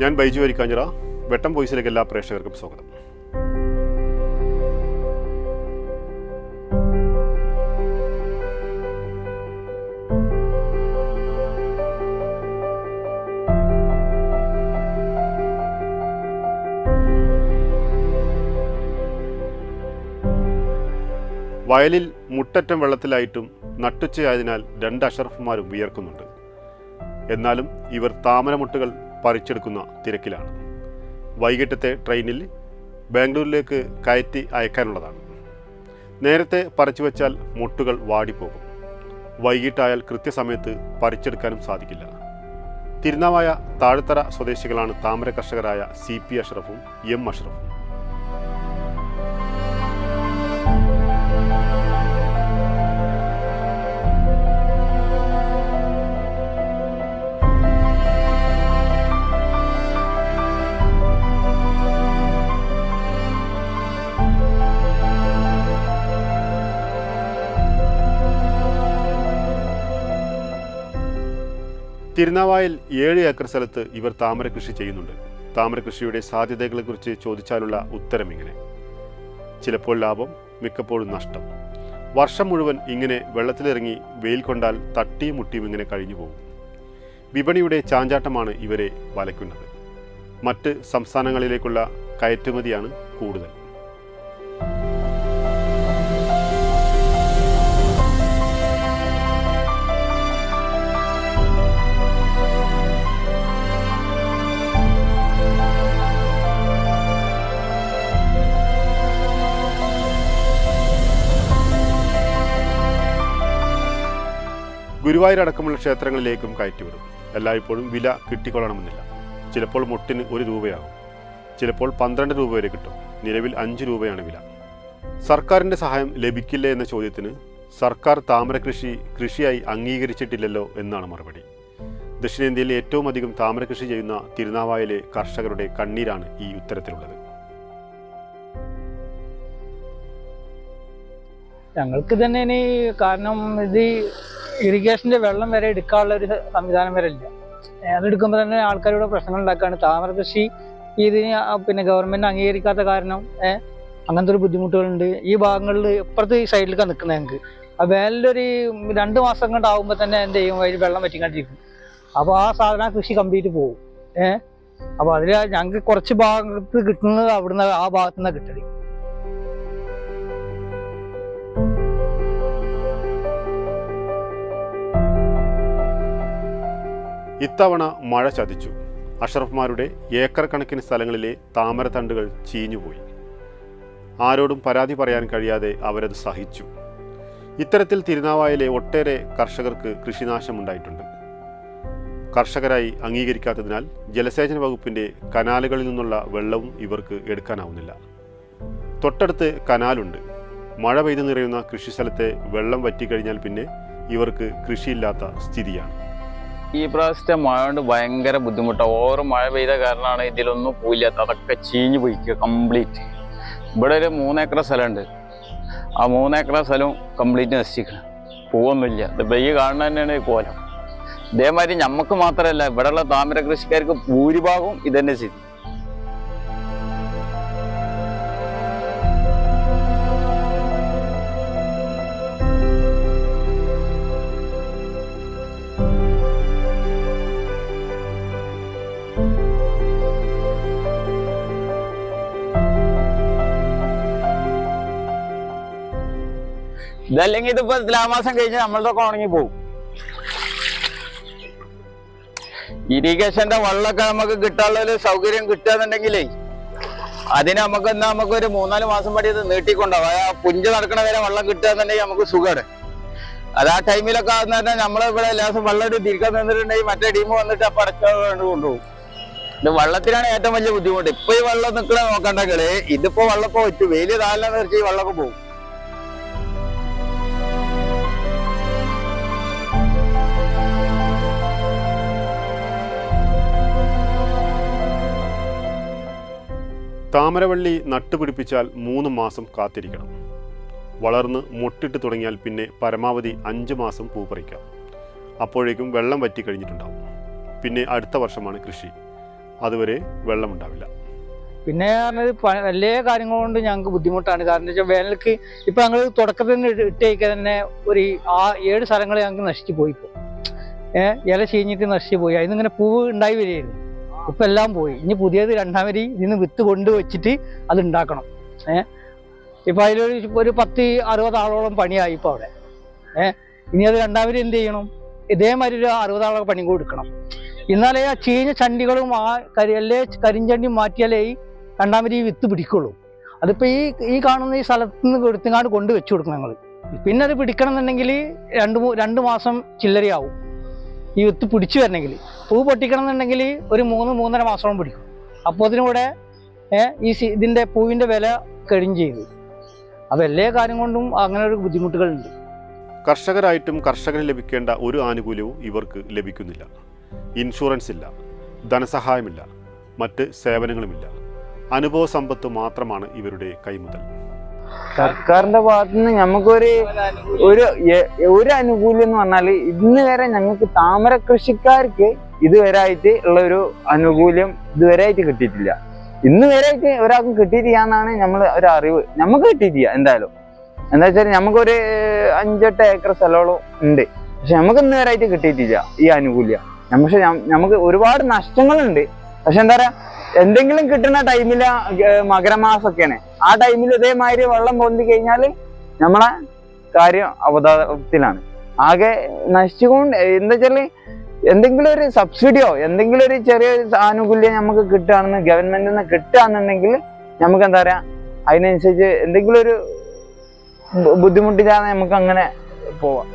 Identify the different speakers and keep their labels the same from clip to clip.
Speaker 1: ഞാൻ ബൈജു അരിക്കാഞ്ഞിറ വെട്ടം വോയിസിലേക്ക് എല്ലാ പ്രേക്ഷകർക്കും സ്വാഗതം. വയലിൽ മുട്ടറ്റം വെള്ളത്തിലായിട്ടും നട്ടുച്ചയായതിനാൽ രണ്ട് അഷറഫുമാരും വിയർക്കുന്നുണ്ട്. എന്നാലും ഇവർ താമരമുട്ടുകൾ പറിച്ചെടുക്കുന്ന തിരക്കിലാണ്. വൈകിട്ടത്തെ ട്രെയിനിൽ ബാംഗ്ലൂരിലേക്ക് കയറ്റി അയക്കാനുള്ളതാണ്. നേരത്തെ പറിച്ചു വെച്ചാൽ മുട്ടുകൾ വാടിപ്പോകും. വൈകിട്ടായാൽ കൃത്യസമയത്ത് പറിച്ചെടുക്കാനും സാധിക്കില്ല. തിരുനാവായ താഴ്ത്തറ സ്വദേശികളാണ് താമര കർഷകരായ സി പി അഷ്റഫും എം അഷ്റഫും. തിരുനാവായിൽ ഏഴ് ഏക്കർ സ്ഥലത്ത് ഇവർ താമര കൃഷി ചെയ്യുന്നുണ്ട്. താമര കൃഷിയുടെ സാധ്യതകളെക്കുറിച്ച് ചോദിച്ചാലുള്ള ഉത്തരം ഇങ്ങനെ. ചിലപ്പോൾ ലാഭം മിക്കപ്പോഴും നഷ്ടം. വർഷം മുഴുവൻ ഇങ്ങനെ വെള്ളത്തിലിറങ്ങി വെയിൽ കൊണ്ടാൽ തട്ടിയും മുട്ടിയും ഇങ്ങനെ കഴിഞ്ഞു പോകും. വിപണിയുടെ ചാഞ്ചാട്ടമാണ് ഇവരെ വലയ്ക്കുന്നത്. മറ്റ് സംസ്ഥാനങ്ങളിലേക്കുള്ള കയറ്റുമതിയാണ് കൂടുതൽ. ഗുരുവായൂർ അടക്കമുള്ള ക്ഷേത്രങ്ങളിലേക്കും കയറ്റിവിടും. എല്ലായ്പ്പോഴും വില കിട്ടിക്കൊള്ളണമെന്നില്ല. ചിലപ്പോൾ മുട്ടിന് ഒരു രൂപയാകും. ചിലപ്പോൾ പന്ത്രണ്ട് രൂപ വരെ കിട്ടും. നിലവിൽ അഞ്ച് രൂപയാണ് വില. സർക്കാരിന്റെ സഹായം ലഭിക്കില്ല എന്ന ചോദ്യത്തിന് സർക്കാർ താമര കൃഷി കൃഷിയായി അംഗീകരിച്ചിട്ടില്ലല്ലോ എന്നാണ് മറുപടി. ദക്ഷിണേന്ത്യയിൽ ഏറ്റവും അധികം താമര കൃഷി ചെയ്യുന്ന തിരുനാവായിലെ കർഷകരുടെ കണ്ണീരാണ് ഈ ഉത്തരത്തിലുള്ളത്.
Speaker 2: ഞങ്ങൾക്ക് തന്നെ ഇനി കാരണം. ഇത് ഇറിഗേഷന്റെ വെള്ളം വരെ എടുക്കാനുള്ള ഒരു സംവിധാനം വരെ ഇല്ല. അതെടുക്കുമ്പോൾ തന്നെ ആൾക്കാരുടെ പ്രശ്നങ്ങൾ ഉണ്ടാക്കുകയാണ് താമര കൃഷി ഇതിന് പിന്നെ ഗവൺമെന്റ് അംഗീകരിക്കാത്ത കാരണം അങ്ങനത്തെ ഒരു ബുദ്ധിമുട്ടുകളുണ്ട്. ഈ ഭാഗങ്ങളിൽ ഇപ്പുറത്ത് ഈ സൈഡിലേക്കാണ് നിൽക്കുന്നത് ഞങ്ങൾക്ക് ആ വേനലൊരു രണ്ട് മാസം കൊണ്ടാവുമ്പോൾ തന്നെ എന്ത് ചെയ്യും? അതിൽ വെള്ളം വറ്റിക്കൊണ്ടിരിക്കും അപ്പോൾ ആ സാധനം കൃഷി കംപ്ലീറ്റ് പോകും ഏഹ് അപ്പോൾ അതിൽ ഞങ്ങൾക്ക് കുറച്ച് ഭാഗത്ത് കിട്ടുന്നത് അവിടുന്ന് ആ ഭാഗത്തു നിന്നാണ് കിട്ടൽ.
Speaker 1: ഇത്തവണ മഴ ചതിച്ചു. അഷറഫ്മാരുടെ ഏക്കർ കണക്കിന് സ്ഥലങ്ങളിലെ താമരത്തണ്ടുകൾ ചീഞ്ഞുപോയി. ആരോടും പരാതി പറയാൻ കഴിയാതെ അവരത് സഹിച്ചു. ഇത്തരത്തിൽ തിരുനാവായിലെ ഒട്ടേറെ കർഷകർക്ക് കൃഷിനാശമുണ്ടായിട്ടുണ്ട്. കർഷകരായി അംഗീകരിക്കാത്തതിനാൽ ജലസേചന വകുപ്പിന്റെ കനാലുകളിൽ നിന്നുള്ള വെള്ളവും ഇവർക്ക് എടുക്കാനാവുന്നില്ല. തൊട്ടടുത്ത് കനാലുണ്ട്. മഴ പെയ്തു നിറയുന്ന കൃഷിസ്ഥലത്തെ വെള്ളം വറ്റിക്കഴിഞ്ഞാൽ പിന്നെ ഇവർക്ക് കൃഷിയില്ലാത്ത സ്ഥിതിയാണ്.
Speaker 3: ഈ പ്രാവശ്യത്തെ മഴ കൊണ്ട് ഭയങ്കര ബുദ്ധിമുട്ടാണ് ഓവർ മഴ പെയ്ത കാരണമാണ് ഇതിലൊന്നും പോയില്ലാത്ത അതൊക്കെ ചീഞ്ഞു പോയിക്കുക കംപ്ലീറ്റ് ഇവിടെ ഒരു മൂന്നേക്കർ സ്ഥലമുണ്ട്. ആ മൂന്നേക്കർ സ്ഥലവും കംപ്ലീറ്റ് നശിക്കണം പൂവൊന്നുമില്ല. ഇത് ഈ കാണുന്ന തന്നെയാണ് ഈ കോലം. ഇതേമാതിരി നമുക്ക് മാത്രമല്ല ഇവിടെയുള്ള താമര കൃഷിക്കാർക്ക് ഭൂരിഭാഗവും ഇതന്നെ സ്ഥിതി ഇതല്ലെങ്കിൽ ഇതിപ്പോ തുലാമാസം കഴിഞ്ഞ് നമ്മളതൊക്കെ ഉണങ്ങി പോകും ഇറിഗേഷന്റെ വെള്ളമൊക്കെ നമുക്ക് കിട്ടാനുള്ള ഒരു സൗകര്യം കിട്ടുകയെന്നുണ്ടെങ്കിലേ അതിന് നമുക്ക് എന്നാ നമുക്ക് ഒരു മൂന്നാൽ മാസം പടി ഇത് നീട്ടിക്കൊണ്ടാവും. ആ പുഞ്ച് നടക്കണ വരെ വെള്ളം കിട്ടുകയെന്നുണ്ടെങ്കിൽ നമുക്ക് സുഖമാണ് അത് ആ ടൈമിലൊക്കെ ആകുന്ന തന്നെ നമ്മളിവിടെ എല്ലാ ദിവസം വെള്ളം ഒരു തിരിക്കാൻ നിന്നിട്ടുണ്ടെങ്കിൽ മറ്റേ ടീം വന്നിട്ട് അപ്പൊ അടച്ചുകൊണ്ട് കൊണ്ടുപോകും. ഇത് വെള്ളത്തിനാണ് ഏറ്റവും വലിയ ബുദ്ധിമുട്ട്. ഇപ്പൊ ഈ വെള്ളം നിൽക്കണ നോക്കണ്ടെങ്കിൽ ഇതിപ്പോ വെള്ളം പോയിട്ട് വെച്ചു വലിയ താഴെ നിർത്തി ഈ വെള്ളമൊക്കെ പോകും.
Speaker 1: താമരവള്ളി നട്ടുപിടിപ്പിച്ചാൽ മൂന്ന് മാസം കാത്തിരിക്കണം. വളർന്ന് മുട്ടിട്ട് തുടങ്ങിയാൽ പിന്നെ പരമാവധി അഞ്ച് മാസം പൂ പറിക്കാം. അപ്പോഴേക്കും വെള്ളം വറ്റി കഴിഞ്ഞിട്ടുണ്ടാവും. പിന്നെ അടുത്ത വർഷമാണ് കൃഷി. അതുവരെ വെള്ളമുണ്ടാവില്ല
Speaker 2: പിന്നെ പറഞ്ഞത് വലിയ കാര്യങ്ങൾ കൊണ്ട് ഞങ്ങൾക്ക് ബുദ്ധിമുട്ടാണ്. കാരണം വെച്ചാൽ വേനൽക്ക് ഇപ്പൊ ഞങ്ങൾ തുടക്കത്തിൽ നിന്ന് ഇട്ടേക്ക് തന്നെ ഒരു ആ ഏഴ് സ്ഥലങ്ങൾ ഞങ്ങൾക്ക് നശിച്ചു പോയി ഇപ്പോൾ ഏഹ് ഇല ചീഞ്ഞിട്ട് നശിച്ചു പോയി. അതിന് ഇങ്ങനെ പൂവ് ഉണ്ടായി വരികയായിരുന്നു. ഇപ്പൊ എല്ലാം പോയി. ഇനി പുതിയത് രണ്ടാമരി ഇതിന്ന് വിത്ത് കൊണ്ടുവച്ചിട്ട് അത് ഉണ്ടാക്കണം. ഏഹ് ഇപ്പൊ അതിലൊരു ഒരു പത്ത് അറുപത് ആളോളം പണിയായി ഇപ്പൊ അവിടെ. ഏഹ് ഇനി അത് രണ്ടാമരി എന്ത് ചെയ്യണം? ഇതേമാതിരി ഒരു അറുപത് ആളൊക്കെ പണി കൊടുക്കണം എന്നാലേ ആ ചീഞ്ഞ ചണ്ടികളും ആ കരി അല്ലേ കരിഞ്ചണ്ടിയും മാറ്റിയാലേ ഈ രണ്ടാം ഈ വിത്ത് പിടിക്കുള്ളൂ. അതിപ്പോ ഈ ഈ കാണുന്ന ഈ സ്ഥലത്ത് നിന്ന് എടുത്തുങ്ങാണ്ട് കൊണ്ട് കൊടുക്കണം ഞങ്ങൾ പിന്നെ അത് പിടിക്കണം എന്നുണ്ടെങ്കിൽ രണ്ട് രണ്ട് മാസം ചില്ലരയാവും ഈ വിത്ത് പിടിച്ചു വരണമെങ്കിൽ. പൂ പൊട്ടിക്കണം എന്നുണ്ടെങ്കിൽ ഒരു മൂന്ന് മൂന്നര മാസം പിടിക്കും. അപ്പോൾ അതിനൂടെ ഈ ഇതിന്റെ പൂവിന്റെ വില കഴിഞ്ഞ് ചെയ്തു. അപ്പോൾ എല്ലാ കാര്യം കൊണ്ടും അങ്ങനെ ഒരു ബുദ്ധിമുട്ടുകളുണ്ട്.
Speaker 1: കർഷകരായിട്ടും കർഷകന് ലഭിക്കേണ്ട ഒരു ആനുകൂല്യവും ഇവർക്ക് ലഭിക്കുന്നില്ല. ഇൻഷുറൻസ് ഇല്ല ധനസഹായമില്ല മറ്റ് സേവനങ്ങളുമില്ല. അനുഭവ സമ്പത്ത് മാത്രമാണ് ഇവരുടെ കൈമുതൽ.
Speaker 4: സർക്കാരിന്റെ ഭാഗത്തു നിന്ന് നമുക്കൊരു ഒരു ഒരു അനുകൂല്യം എന്ന് പറഞ്ഞാൽ ഇന്ന് വരെ ഞങ്ങൾക്ക് താമര കൃഷിക്കാർക്ക് ഇതുവരെ ആയിട്ട് ഉള്ള ഒരു അനുകൂല്യം ഇതുവരെ ആയിട്ട് കിട്ടിയിട്ടില്ല. ഇന്ന് വരെ ആയിട്ട് ഒരാൾക്കും കിട്ടിയിട്ടില്ല എന്നാണ് നമ്മൾ ഒരു അറിവ്. നമുക്ക് കിട്ടിയിട്ടില്ല എന്തായാലും. എന്താ വെച്ചാൽ നമുക്കൊരു അഞ്ചെട്ട് ഏക്കർ സ്ഥലമോളം ഉണ്ട്. പക്ഷെ നമുക്ക് ഇന്ന് വരെ ആയിട്ട് കിട്ടിയിട്ടില്ല ഈ അനുകൂല്യം. പക്ഷെ നമുക്ക് ഒരുപാട് നഷ്ടങ്ങളുണ്ട്. പക്ഷെ എന്താ പറയാ എന്തെങ്കിലും കിട്ടുന്ന ടൈമിൽ മകരമാസമൊക്കെയാണ്. ആ ടൈമിൽ ഇതേമാതിരി വെള്ളം പൊന്തി കഴിഞ്ഞാൽ നമ്മളെ കാര്യം അവതാരത്തിലാണ്. ആകെ നശിച്ചുകൊണ്ട് എന്താ വെച്ചാൽ എന്തെങ്കിലും ഒരു സബ്സിഡിയോ എന്തെങ്കിലും ഒരു ചെറിയ ആനുകൂല്യം നമുക്ക് കിട്ടുകയാണെന്ന് ഗവൺമെന്റിൽ നിന്ന് കിട്ടുകയാണെന്നുണ്ടെങ്കിൽ നമുക്ക് എന്താ പറയാ അതിനനുസരിച്ച് എന്തെങ്കിലും ഒരു ബുദ്ധിമുട്ടില്ലാതെ നമുക്ക് അങ്ങനെ പോവാം.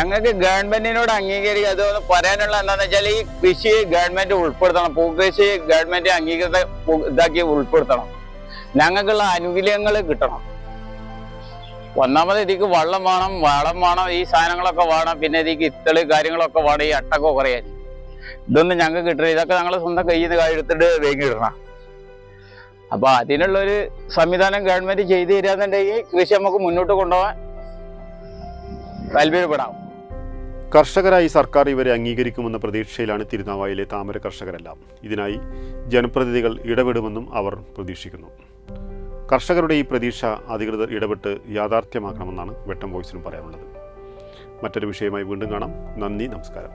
Speaker 3: ഞങ്ങൾക്ക് ഗവൺമെന്റിനോട് അംഗീകരിക്കുക അതൊന്ന് പറയാനുള്ള എന്താണെന്ന് വെച്ചാൽ ഈ കൃഷി ഗവൺമെന്റ് ഉൾപ്പെടുത്തണം. പൂക്കൃഷി ഗവൺമെന്റ് അംഗീകൃത ഇതാക്കി ഉൾപ്പെടുത്തണം. ഞങ്ങൾക്കുള്ള ആനുകൂല്യങ്ങൾ കിട്ടണം. ഒന്നാമത് ഇതിക്ക് വെള്ളം വേണം വളം വേണം ഈ സാധനങ്ങളൊക്കെ വേണം പിന്നെ ഇതിക്ക് ഇത്തൾ കാര്യങ്ങളൊക്കെ വേണം ഈ അട്ടൊക്കെ കുറയാൻ ഇതൊന്നും ഞങ്ങൾക്ക് കിട്ടില്ല ഇതൊക്കെ ഞങ്ങൾ സ്വന്തം കയ്യിൽ നിന്ന് എടുത്തിട്ട് വേങ്ങിടണം അപ്പൊ അതിനുള്ളൊരു സംവിധാനം ഗവൺമെന്റ് ചെയ്തു തരാന്നുണ്ടെങ്കിൽ കൃഷി നമുക്ക് മുന്നോട്ട് കൊണ്ടുപോകാൻ താല്പര്യപ്പെടാം.
Speaker 1: കർഷകരായി സർക്കാർ ഇവരെ അംഗീകരിക്കുമെന്ന പ്രതീക്ഷയിലാണ് തിരുനാവായിലെ താമര കർഷകരെല്ലാം. ഇതിനായി ജനപ്രതിനിധികൾ ഇടപെടുമെന്നും അവർ പ്രതീക്ഷിക്കുന്നു. കർഷകരുടെ ഈ പ്രതീക്ഷ അധികൃതർ ഇടപെട്ട് യാഥാർത്ഥ്യമാക്കണമെന്നാണ് വെട്ടം വോയിസിനും പറയാനുള്ളത്. മറ്റൊരു വിഷയമായി വീണ്ടും കാണാം. നന്ദി നമസ്കാരം.